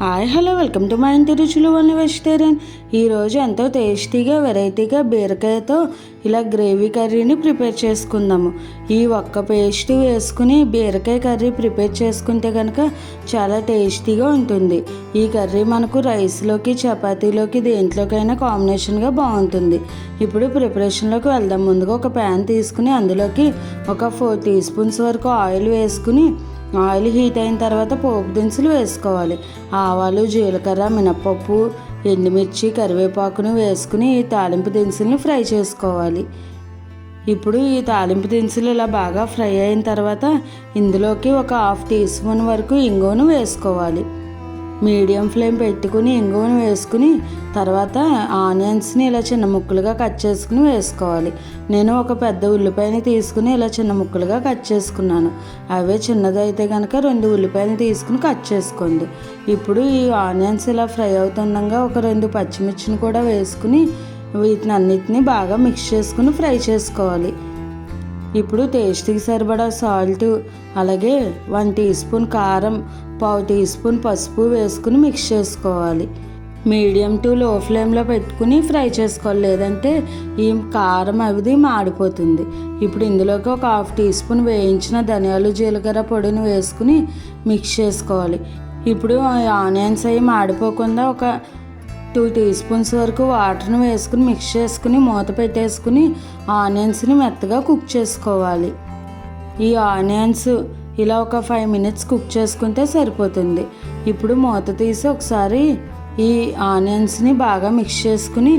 Hi hello welcome to మా ఇంటి రుచులు వన్ వెజిటేరియన్. ఈరోజు ఎంతో టేస్టీగా వెరైటీగా బీరకాయతో ఇలా గ్రేవీ కర్రీని ప్రిపేర్ చేసుకుందాము. ఈ ఒక్క పేస్ట్ వేసుకుని బీరకాయ కర్రీ ప్రిపేర్ చేసుకుంటే కనుక చాలా టేస్టీగా ఉంటుంది. ఈ కర్రీ మనకు రైస్లోకి చపాతీలోకి దేంట్లోకైనా కాంబినేషన్గా బాగుంటుంది. ఇప్పుడు ప్రిపరేషన్లోకి వెళ్దాం. ముందుగా ఒక ప్యాన్ తీసుకుని అందులోకి ఒక ఫోర్ టీ స్పూన్స్ వరకు ఆయిల్ వేసుకుని ఆయిల్ హీట్ అయిన తర్వాత పోపు దినుసులు వేసుకోవాలి. ఆవాలు జీలకర్ర మినపప్పు ఎండుమిర్చి కరివేపాకును వేసుకుని ఈ తాలింపు దినుసులను ఫ్రై చేసుకోవాలి. ఇప్పుడు ఈ తాలింపు దినుసులు ఇలా బాగా ఫ్రై అయిన తర్వాత ఇందులోకి ఒక హాఫ్ టీ స్పూన్ వరకు ఇంగువను వేసుకోవాలి. మీడియం ఫ్లేమ్ పెట్టుకుని ఇంగువను వేసుకుని తర్వాత ఆనియన్స్ని ఇలా చిన్న ముక్కలుగా కట్ చేసుకుని వేసుకోవాలి. నేను ఒక పెద్ద ఉల్లిపాయని తీసుకుని ఇలా చిన్న ముక్కలుగా కట్ చేసుకున్నాను. అవే చిన్నదైతే కనుక రెండు ఉల్లిపాయలు తీసుకుని కట్ చేసుకోండి. ఇప్పుడు ఈ ఆనియన్స్ ఇలా ఫ్రై అవుతుండగా ఒక రెండు పచ్చిమిర్చిని కూడా వేసుకుని వీటిని అన్నిటిని బాగా మిక్స్ చేసుకుని ఫ్రై చేసుకోవాలి. ఇప్పుడు టేస్ట్కి సరిపడా సాల్ట్ అలాగే వన్ టీ స్పూన్ కారం పావు టీ స్పూన్ పసుపు వేసుకుని మిక్స్ చేసుకోవాలి. మీడియం టు లో ఫ్లేమ్లో పెట్టుకుని ఫ్రై చేసుకోవాలి. లేదంటే ఈ కారం అవిది మాడిపోతుంది. ఇప్పుడు ఇందులోకి ఒక హాఫ్ టీ స్పూన్ వేయించిన ధనియాలు జీలకర్ర పొడిని వేసుకుని మిక్స్ చేసుకోవాలి. ఇప్పుడు ఆనియన్స్ అవి మాడిపోకుండా ఒక టూ టీ స్పూన్స్ వరకు వాటర్ని వేసుకుని మిక్స్ చేసుకుని మూత పెట్టేసుకుని ఆనియన్స్ని మెత్తగా కుక్ చేసుకోవాలి. ఈ ఆనియన్స్ ఇలా ఒక ఫైవ్ మినిట్స్ కుక్ చేసుకుంటే సరిపోతుంది. ఇప్పుడు మూత తీసి ఒకసారి ఈ ఆనియన్స్ని బాగా మిక్స్ చేసుకుని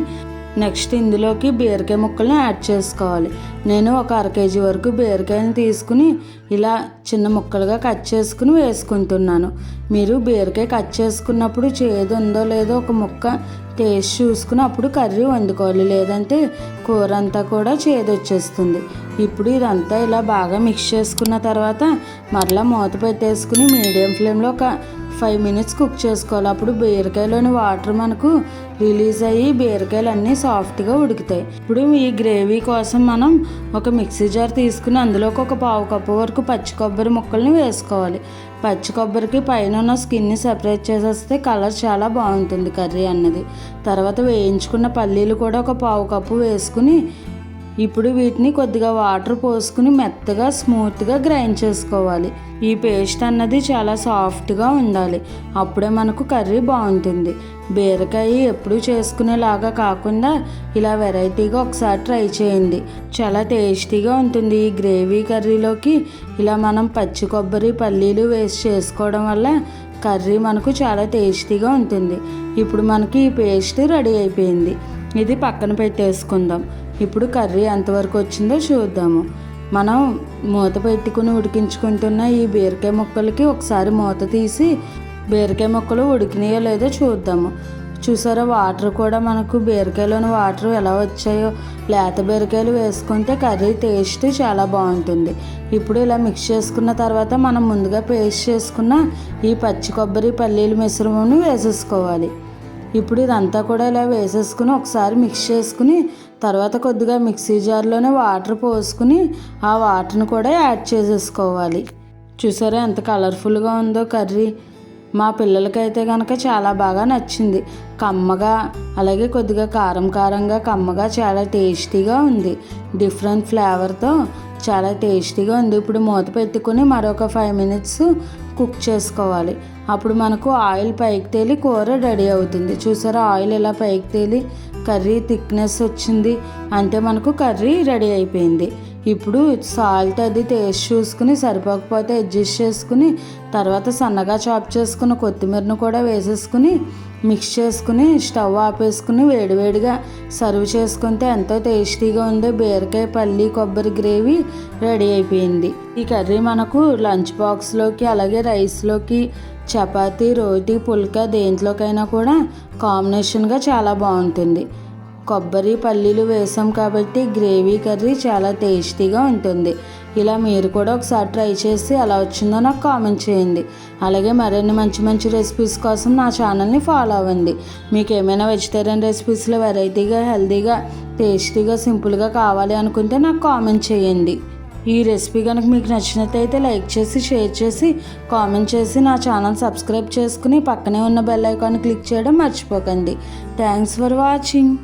నెక్స్ట్ ఇందులోకి బీరకాయ ముక్కల్ని యాడ్ చేసుకోవాలి. నేను ఒక అర కేజీ వరకు బీరకాయని తీసుకుని ఇలా చిన్న ముక్కలుగా కట్ చేసుకుని వేసుకుంటున్నాను. మీరు బీరకాయ కట్ చేసుకున్నప్పుడు చేదు ఉందో లేదో ఒక ముక్క టేస్ట్ చూసుకుని అప్పుడు కర్రీ వండుకోవాలి. లేదంటే కూర అంతా కూడా చేదు వచ్చేస్తుంది ఇప్పుడు ఇదంతా ఇలా బాగా మిక్స్ చేసుకున్న తర్వాత మరలా మూత పెట్టేసుకుని మీడియం ఫ్లేమ్లో ఒక ఫైవ్ మినిట్స్ కుక్ చేసుకోవాలి. అప్పుడు బీరకాయలోని వాటర్ మనకు రిలీజ్ అయ్యి బీరకాయలు అన్నీ సాఫ్ట్గా ఉడుకుతాయి. ఇప్పుడు ఈ గ్రేవీ కోసం మనం ఒక మిక్సీ జార్ తీసుకుని అందులోకి ఒక పావు కప్పు వరకు పచ్చి కొబ్బరి ముక్కల్ని వేసుకోవాలి. పచ్చి కొబ్బరికి పైన ఉన్న స్కిన్ని సెపరేట్ చేసేస్తే కలర్ చాలా బాగుంటుంది కర్రీ అన్నది. తర్వాత వేయించుకున్న పల్లీలు కూడా ఒక పావు కప్పు వేసుకుని ఇప్పుడు వీటిని కొద్దిగా వాటర్ పోసుకుని మెత్తగా స్మూత్గా గ్రైండ్ చేసుకోవాలి. ఈ పేస్ట్ అన్నది చాలా సాఫ్ట్గా ఉండాలి. అప్పుడే మనకు కర్రీ బాగుంటుంది. బీరకాయ ఎప్పుడు చేసుకునేలాగా కాకుండా ఇలా వెరైటీగా ఒకసారి ట్రై చేయండి. చాలా టేస్టీగా ఉంటుంది ఈ గ్రేవీ కర్రీలోకి. ఇలా మనం పచ్చి కొబ్బరి పల్లీలు వేసి చేసుకోవడం వల్ల కర్రీ మనకు చాలా టేస్టీగా ఉంటుంది. ఇప్పుడు మనకి ఈ పేస్ట్ రెడీ అయిపోయింది. ఇది పక్కన పెట్టేసుకుందాం. ఇప్పుడు కర్రీ ఎంతవరకు వచ్చిందో చూద్దాము. మనం మూత పెట్టుకుని ఉడికించుకుంటున్న ఈ బీరకాయ ముక్కలకి ఒకసారి మూత తీసి బీరకాయ ముక్కలు ఉడికినాయో లేదో చూద్దాము. చూసారా వాటర్ కూడా మనకు బీరకాయలోని వాటర్ ఎలా వచ్చాయో. లేత బీరకాయలు వేసుకుంటే కర్రీ టేస్ట్ చాలా బాగుంటుంది. ఇప్పుడు ఇలా మిక్స్ చేసుకున్న తర్వాత మనం ముందుగా పేస్ట్ చేసుకున్న ఈ పచ్చి కొబ్బరి పల్లీల మిశ్రమం వేసేసుకోవాలి. ఇప్పుడు ఇదంతా కూడా ఇలా వేసేసుకుని ఒకసారి మిక్స్ చేసుకుని తర్వాత కొద్దిగా మిక్సీ జార్లోనే వాటర్ పోసుకుని ఆ వాటర్ని కూడా యాడ్ చేసేసుకోవాలి. చూసారా ఎంత కలర్ఫుల్గా ఉందో కర్రీ. మా పిల్లలకైతే కనుక చాలా బాగా నచ్చింది. కమ్మగా అలాగే కొద్దిగా కారం కారంగా కమ్మగా చాలా టేస్టీగా ఉంది. డిఫరెంట్ ఫ్లేవర్తో చాలా టేస్టీగా ఉంది. ఇప్పుడు మూత పెట్టుకుని మరొక ఫైవ్ మినిట్స్ కుక్ చేసుకోవాలి. అప్పుడు మనకు ఆయిల్ పైకి తేలి కూర రెడీ అవుతుంది. చూసారా ఆయిల్ ఇలా పైకి తేలి కర్రీ థిక్నెస్ వచ్చింది. అంటే మనకు కర్రీ రెడీ అయిపోయింది. ఇప్పుడు సాల్ట్ అది టేస్ట్ చూసుకుని సరిపోకపోతే అడ్జస్ట్ చేసుకుని తర్వాత సన్నగా చాప్ చేసుకున్న కొత్తిమీరను కూడా వేసేసుకుని మిక్స్ చేసుకుని స్టవ్ ఆపేసుకుని వేడివేడిగా సర్వ్ చేసుకుంటే ఎంతో టేస్టీగా ఉండే బీరకాయ పల్లి కొబ్బరి గ్రేవీ రెడీ అయిపోయింది. ఈ కర్రీ మనకు లంచ్ బాక్స్లోకి అలాగే రైస్లోకి చపాతీ రోటీ పుల్కా దేంట్లోకైనా కూడా కాంబినేషన్గా చాలా బాగుంటుంది. కొబ్బరి పల్లీలు వేసాం కాబట్టి గ్రేవీ కర్రీ చాలా టేస్టీగా ఉంటుంది. ఇలా మీరు కూడా ఒకసారి ట్రై చేసి ఎలా వచ్చిందో నాకు కామెంట్ చేయండి. అలాగే మరిన్ని మంచి మంచి రెసిపీస్ కోసం నా ఛానల్ని ఫాలో అవ్వండి. మీకు ఏమైనా వెజిటేరియన్ రెసిపీస్లో వెరైటీగా హెల్తీగా టేస్టీగా సింపుల్గా కావాలి అనుకుంటే నాకు కామెంట్ చేయండి. ఈ రెసిపీ కనుక మీకు నచ్చినట్టయితే లైక్ చేసి షేర్ చేసి కామెంట్ చేసి నా ఛానల్ సబ్స్క్రైబ్ చేసుకుని పక్కనే ఉన్న బెల్ ఐకాన్ క్లిక్ చేయడం మర్చిపోకండి. Thanks for watching.